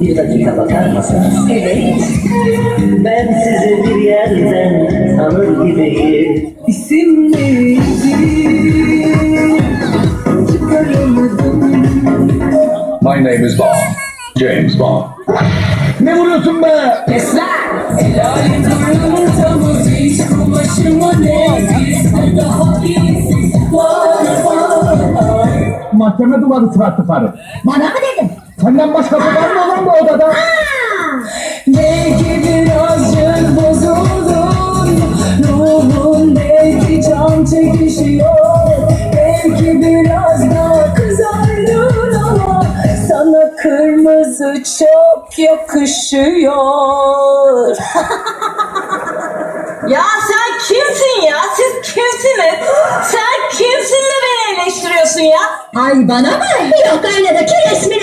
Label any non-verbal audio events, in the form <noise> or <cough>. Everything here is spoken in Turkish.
Bir dakika bakar mısınız? Evet. Ben sizi bir yerden tanır gibiyim. İsim neydi? Çıkaramadım. My name is Bond. James Bond. Ne vuruyorsun be? Helalim Mahkeme duvarı suratlı karı. Bana mı dedin? Senden başkası var mı lan bu odada? Belki birazcık bozuldun Ruhun belki can çekişiyor Belki biraz daha kızardın ama Sana kırmızı çok yakışıyor <laughs> Ya sen kimsin ya? Siz kimsiniz? Sen kimsin de beni eleştiriyorsun ya? Ay bana mı? Yok aynadaki resmi